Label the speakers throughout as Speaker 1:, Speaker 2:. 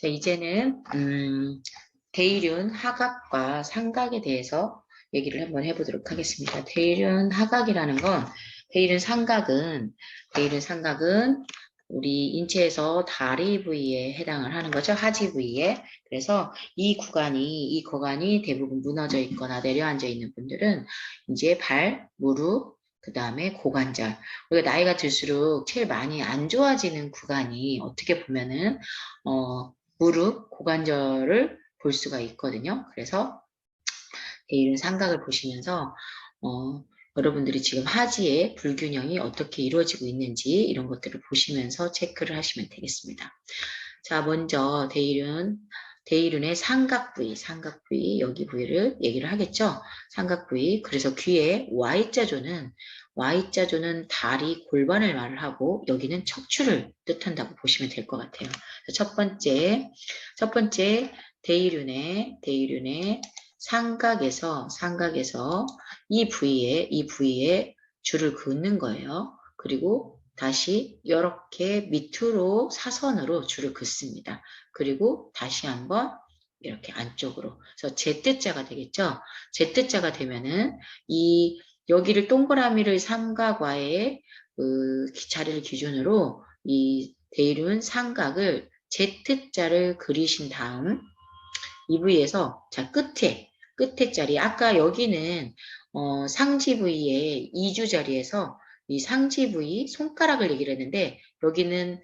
Speaker 1: 자, 이제는 음, 대일륜 하각과 삼각에 대해서 얘기를 한번 해보도록 하겠습니다. 대일륜 하각이라는 건 대일륜 삼각은 대일륜 삼각은 우리 인체에서 다리 부위에 해당을 하는 거죠. 하지 부위에. 그래서 이 구간이 이 구간이 대부분 무너져 있거나 내려앉아 있는 분들은 이제 발, 무릎, 그 다음에 고관절. 우리가 나이가 들수록 제일 많이 안 좋아지는 구간이 어떻게 보면은 어, 무릎, 고관절을 볼 수가 있거든요. 그래서 이런 삼각을 보시면서 어, 여러분들이 지금 하지의 불균형이 어떻게 이루어지고 있는지 이런 것들을 보시면서 체크를 하시면 되겠습니다. 자, 먼저 대일은 대일윤의 삼각 부위, 삼각 부위 여기 부위를 얘기를 하겠죠. 삼각 부위. 그래서 귀에 Y자조는 Y자조는 다리, 골반을 말을 하고 여기는 척추를 뜻한다고 보시면 될 것 같아요. 첫 번째, 첫 번째 대일윤의 대일윤의 삼각에서 삼각에서 이 부위에 이 부위에 줄을 긋는 거예요. 그리고 다시 이렇게 밑으로 사선으로 줄을 긋습니다. 그리고 다시 한번 이렇게 안쪽으로. 그래서 Z자가 되겠죠. Z자가 되면은 이 여기를 동그라미를 삼각와의 그 자리를 기준으로 이 대일은 삼각을 Z자를 그리신 다음 이 부위에서 자 끝에 끝에 자리 아까 여기는 어, 상지 부위의 이주 자리에서 이 상지 부위 손가락을 얘기를 했는데 여기는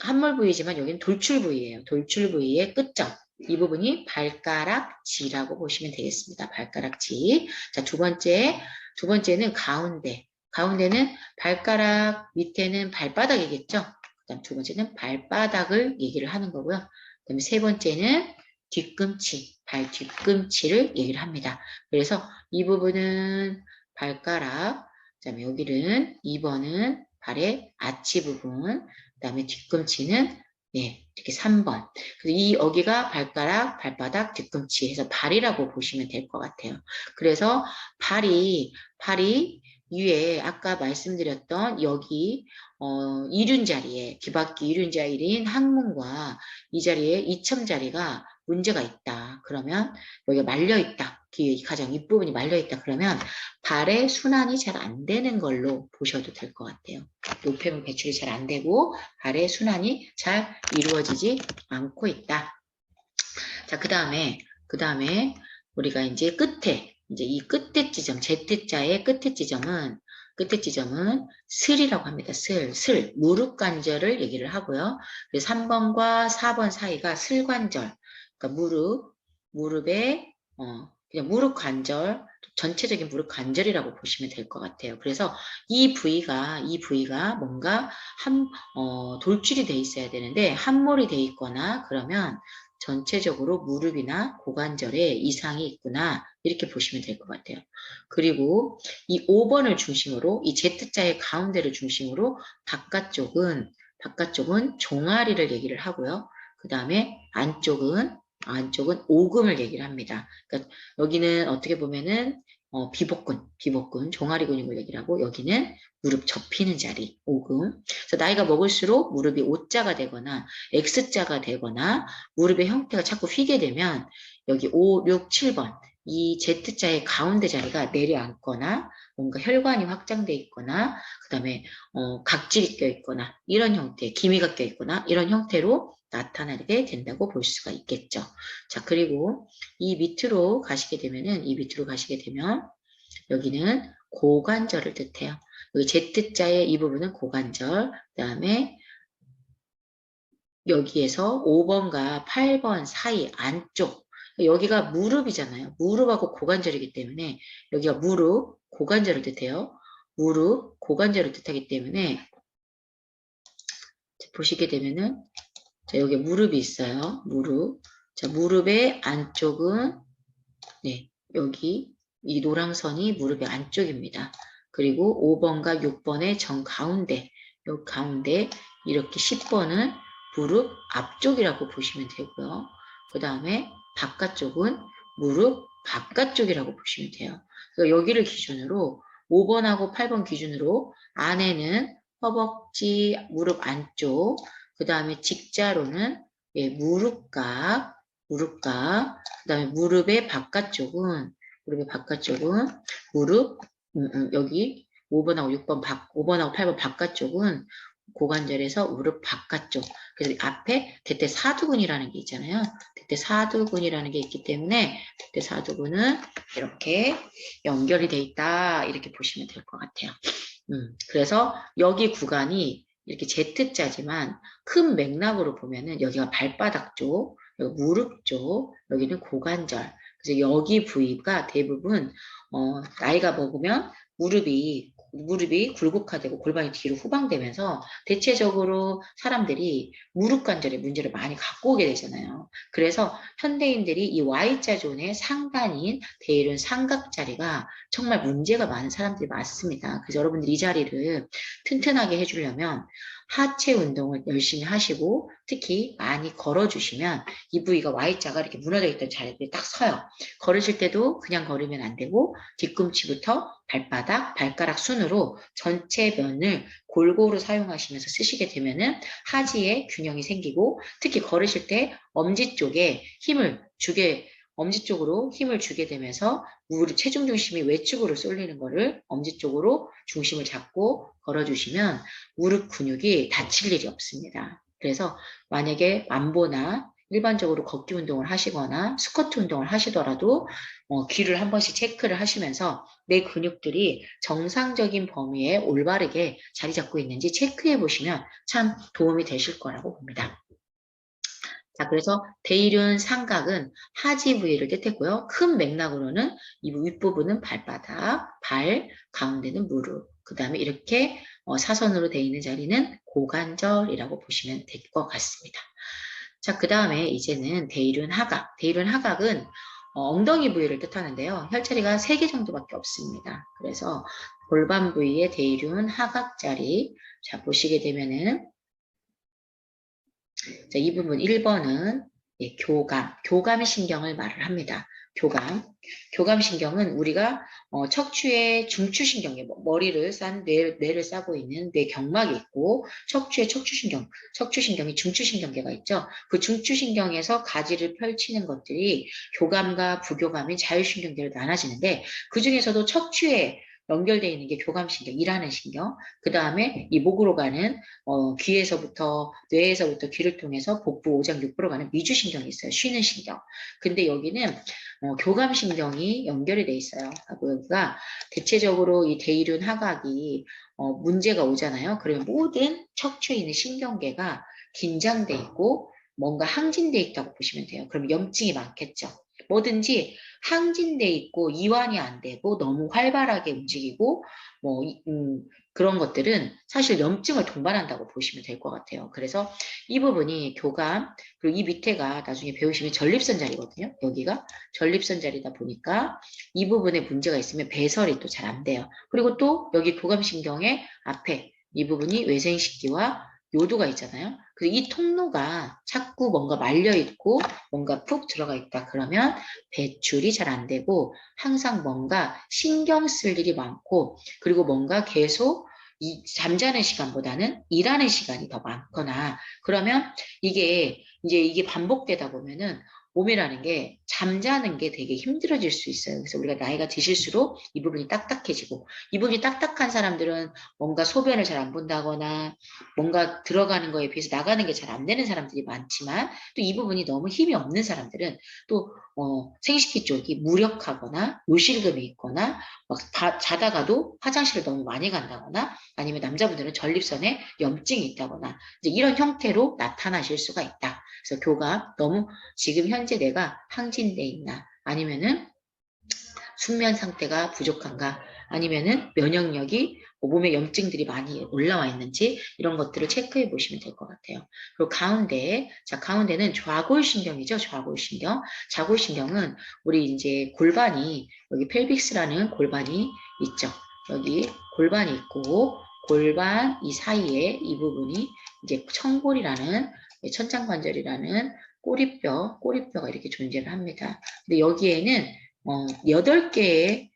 Speaker 1: 함몰 부위지만 여기는 돌출 부위예요. 돌출 부위의 끝점 이 부분이 발가락지라고 보시면 되겠습니다. 발가락지. 자, 두 번째, 두 번째는 가운데. 가운데는 발가락 밑에는 발바닥이겠죠. 그다음 두 번째는 발바닥을 얘기를 하는 거고요. 그다음에 세 번째는 뒤꿈치, 발 뒤꿈치를 얘기를 합니다. 그래서 이 부분은 발가락, 그다음에 여기는 2번은 발의 아치 부분, 그다음에 뒤꿈치는 네, 이렇게 3번. 그래서 이 여기가 발가락, 발바닥, 뒤꿈치 해서 발이라고 보시면 될 것 같아요. 그래서 발이 발이 위에 아까 말씀드렸던 여기 어, 이륜 자리에 기박기 이륜 자리인 항문과 이 자리에 이첨 자리가 문제가 있다. 그러면 여기가 말려 있다. 기 가장 윗부분이 말려 있다. 그러면 발의 순환이 잘 안 되는 걸로 보셔도 될 것 같아요. 노폐물 배출이 잘 안 되고 발의 순환이 잘 이루어지지 않고 있다. 자, 그 다음에 그 다음에 우리가 이제 끝에 이제 이 끝에 지점 Z자의 끝에 지점은 끝에 지점은 슬이라고 합니다. 슬, 슬, 무릎 관절을 얘기를 하고요. 그래서 3번과 4번 사이가 슬 관절, 그러니까 무릎, 무릎에 어, 그냥 무릎 관절, 전체적인 무릎 관절이라고 보시면 될 것 같아요. 그래서 이 부위가 이 부위가 뭔가 한 어, 돌출이 돼 있어야 되는데 함몰이 돼 있거나 그러면 전체적으로 무릎이나 고관절에 이상이 있구나 이렇게 보시면 될 것 같아요. 그리고 이 5번을 중심으로 이 Z자의 가운데를 중심으로 바깥쪽은 바깥쪽은 종아리를 얘기를 하고요. 그 다음에 안쪽은 안쪽은 오금을 얘기를 합니다. 그러니까 여기는 어떻게 보면은 어, 비복근, 비복근, 종아리 근육을 얘기를 하고 여기는 무릎 접히는 자리, 오금. 그래서 나이가 먹을수록 무릎이 O자가 되거나 X자가 되거나 무릎의 형태가 자꾸 휘게 되면 여기 5, 6, 7번 이 Z자의 가운데 자리가 내려앉거나 뭔가 혈관이 확장돼 있거나 그 다음에 어, 각질이 껴 있거나 이런 형태, 기미가 껴 있거나 이런 형태로 나타나게 된다고 볼 수가 있겠죠. 자, 그리고 이 밑으로 가시게 되면은, 이 밑으로 가시게 되면, 여기는 고관절을 뜻해요. 여기 Z자의 이 부분은 고관절, 그 다음에 여기에서 5번과 8번 사이 안쪽, 여기가 무릎이잖아요. 무릎하고 고관절이기 때문에, 여기가 무릎, 고관절을 뜻해요. 무릎, 고관절을 뜻하기 때문에, 보시게 되면은, 자, 여기 무릎이 있어요. 무릎. 자, 무릎의 안쪽은, 네, 여기 이 노랑선이 무릎의 안쪽입니다. 그리고 5번과 6번의 정 가운데, 요 가운데 이렇게 10번은 무릎 앞쪽이라고 보시면 되고요. 그 다음에 바깥쪽은 무릎 바깥쪽이라고 보시면 돼요. 여기를 기준으로 5번하고 8번 기준으로 안에는 허벅지, 무릎 안쪽, 그 다음에 직자로는 예, 무릎각, 무릎각, 그 다음에 무릎의 바깥쪽은, 무릎의 바깥쪽은, 무릎, 음, 음, 여기 5번하고 6번, 바, 5번하고 8번 바깥쪽은 고관절에서 무릎 바깥쪽. 그래서 앞에 대퇴 사두근이라는 게 있잖아요. 대퇴 사두근이라는 게 있기 때문에 대퇴 사두근은 이렇게 연결이 돼 있다. 이렇게 보시면 될 것 같아요. 음, 그래서 여기 구간이 이렇게 Z자지만 큰 맥락으로 보면은 여기가 발바닥 쪽, 여기 무릎 쪽, 여기는 고관절. 그래서 여기 부위가 대부분 어, 나이가 먹으면 무릎이 무릎이 굴곡화되고 골반이 뒤로 후방되면서 대체적으로 사람들이 무릎 관절에 문제를 많이 갖고 오게 되잖아요. 그래서 현대인들이 이 Y자 존의 상단인 대일은 삼각 자리가 정말 문제가 많은 사람들이 많습니다. 그래서 여러분들이 이 자리를 튼튼하게 해주려면 하체 운동을 열심히 하시고 특히 많이 걸어주시면 이 부위가 Y자가 이렇게 무너져 있던 자리에 딱 서요. 걸으실 때도 그냥 걸으면 안 되고 뒤꿈치부터 발바닥, 발가락 순으로 전체 면을 골고루 사용하시면서 쓰시게 되면은 하지에 균형이 생기고 특히 걸으실 때 엄지 쪽에 힘을 주게 엄지 쪽으로 힘을 주게 되면서 무릎 체중 중심이 외측으로 쏠리는 거를 엄지 쪽으로 중심을 잡고 걸어주시면 무릎 근육이 다칠 일이 없습니다. 그래서 만약에 만보나 일반적으로 걷기 운동을 하시거나 스쿼트 운동을 하시더라도 어, 귀를 한 번씩 체크를 하시면서 내 근육들이 정상적인 범위에 올바르게 자리 잡고 있는지 체크해 보시면 참 도움이 되실 거라고 봅니다. 자, 그래서 대일륜 삼각은 하지 부위를 뜻했고요. 큰 맥락으로는 이 윗부분은 발바닥, 발, 가운데는 무릎, 그 다음에 이렇게 어, 사선으로 되어 있는 자리는 고관절이라고 보시면 될 것 같습니다. 자, 그 다음에 이제는 대일륜 하각. 대일륜 하각은 어, 엉덩이 부위를 뜻하는데요. 혈자리가 3개 정도밖에 없습니다. 그래서 골반 부위의 대일륜 하각 자리. 자, 보시게 되면은 자, 이 부분 1번은 예, 교감, 교감 신경을 말을 합니다. 교감. 교감 신경은 우리가 어, 척추에 중추신경에 뭐, 머리를 싼 뇌, 뇌를 싸고 있는 뇌 경막이 있고 척추에 척추신경, 척추신경이 중추신경계가 있죠. 그 중추신경에서 가지를 펼치는 것들이 교감과 부교감인 자율신경계로 나눠지는데 그 중에서도 척추에 연결되어 있는 게 교감신경, 일하는 신경. 그 다음에 이 목으로 가는 어, 귀에서부터 뇌에서부터 귀를 통해서 복부, 오장, 육부로 가는 미주신경이 있어요. 쉬는 신경. 근데 여기는 어, 교감신경이 연결이 돼 있어요. 하고 여기가 대체적으로 이 대일륜 하각이 어, 문제가 오잖아요. 그러면 모든 척추에 있는 신경계가 긴장돼 있고 뭔가 항진돼 있다고 보시면 돼요. 그럼 염증이 많겠죠. 뭐든지 항진돼 있고 이완이 안 되고 너무 활발하게 움직이고 뭐 음, 그런 것들은 사실 염증을 동반한다고 보시면 될 것 같아요. 그래서 이 부분이 교감 그리고 이 밑에가 나중에 배우시면 전립선 자리거든요. 여기가 전립선 자리다 보니까 이 부분에 문제가 있으면 배설이 또 잘 안 돼요. 그리고 또 여기 교감신경의 앞에 이 부분이 외생식기와 요도가 있잖아요. 그래서 이 통로가 자꾸 뭔가 말려 있고 뭔가 푹 들어가 있다 그러면 배출이 잘 안 되고 항상 뭔가 신경 쓸 일이 많고 그리고 뭔가 계속 이 잠자는 시간보다는 일하는 시간이 더 많거나 그러면 이게 이제 이게 반복되다 보면은 몸이라는 게 잠자는 게 되게 힘들어질 수 있어요. 그래서 우리가 나이가 드실수록 이 부분이 딱딱해지고 이 부분이 딱딱한 사람들은 뭔가 소변을 잘 안 본다거나 뭔가 들어가는 거에 비해서 나가는 게 잘 안 되는 사람들이 많지만 또 이 부분이 너무 힘이 없는 사람들은 또 어, 생식기 쪽이 무력하거나 요실금이 있거나 막 바, 자다가도 화장실을 너무 많이 간다거나 아니면 남자분들은 전립선에 염증이 있다거나 이제 이런 형태로 나타나실 수가 있다. 그래서 교감 너무 지금 현재 내가 항진돼 있나 아니면은 숙면 상태가 부족한가 아니면은 면역력이 뭐 몸에 염증들이 많이 올라와 있는지 이런 것들을 체크해 보시면 될 것 같아요. 그리고 가운데, 자, 가운데는 좌골신경이죠. 좌골신경. 좌골신경은 우리 이제 골반이, 여기 펠빅스라는 골반이 있죠. 여기 골반이 있고, 골반 이 사이에 이 부분이 이제 청골이라는 천장관절이라는 꼬리뼈, 꼬리뼈가 이렇게 존재를 합니다. 근데 여기에는 어, 8개의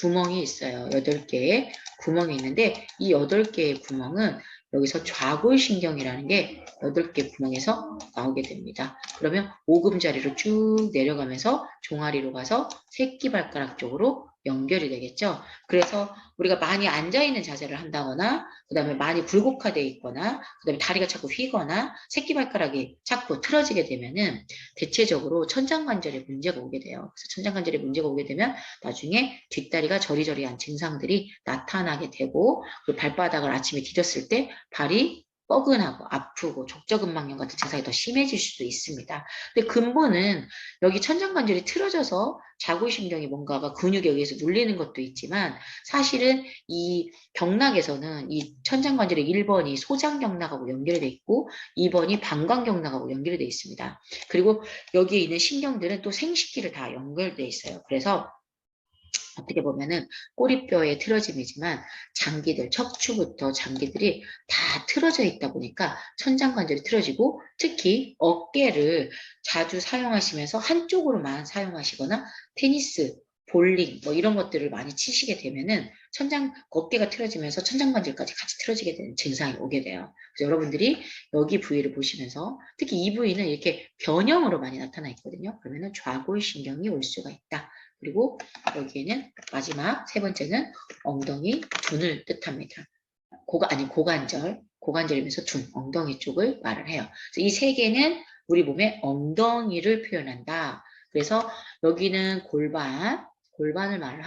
Speaker 1: 구멍이 있어요. 8개의 구멍이 있는데 이 8개의 구멍은 여기서 좌골신경이라는 게 8개 구멍에서 나오게 됩니다. 그러면 오금자리로 쭉 내려가면서 종아리로 가서 새끼발가락 쪽으로 연결이 되겠죠. 그래서 우리가 많이 앉아있는 자세를 한다거나 그 다음에 많이 굴곡화되어 있거나 그 다음에 다리가 자꾸 휘거나 새끼발가락이 자꾸 틀어지게 되면은 대체적으로 천장관절에 문제가 오게 돼요. 그래서 천장관절에 문제가 오게 되면 나중에 뒷다리가 저리저리한 증상들이 나타나게 되고 그 발바닥을 아침에 디뎠을 때 발이 뻐근하고 아프고 족저근막염 같은 증상이 더 심해질 수도 있습니다. 근데 근본은 여기 천장관절이 틀어져서 자골신경이 뭔가가 근육에 의해서 눌리는 것도 있지만 사실은 이 경락에서는 이 천장관절의 1번이 소장경락하고 연결이 돼 있고 2번이 방광경락하고 연결이 돼 있습니다. 그리고 여기에 있는 신경들은 또 생식기를 다 연결돼 있어요. 그래서 어떻게 보면은 꼬리뼈의 틀어짐이지만 장기들, 척추부터 장기들이 다 틀어져 있다 보니까 천장관절이 틀어지고 특히 어깨를 자주 사용하시면서 한쪽으로만 사용하시거나 테니스, 볼링 뭐 이런 것들을 많이 치시게 되면은 천장 어깨가 틀어지면서 천장관절까지 같이 틀어지게 되는 증상이 오게 돼요. 여러분들이 여기 부위를 보시면서 특히 이 부위는 이렇게 변형으로 많이 나타나 있거든요. 그러면은 좌골신경이 올 수가 있다. 그리고 여기에는 마지막 세 번째는 엉덩이 둔을 뜻합니다. 고가 아니 고관절, 고관절이면서 둔, 엉덩이 쪽을 말을 해요. 이 세 개는 우리 몸의 엉덩이를 표현한다. 그래서 여기는 골반, 골반을 말을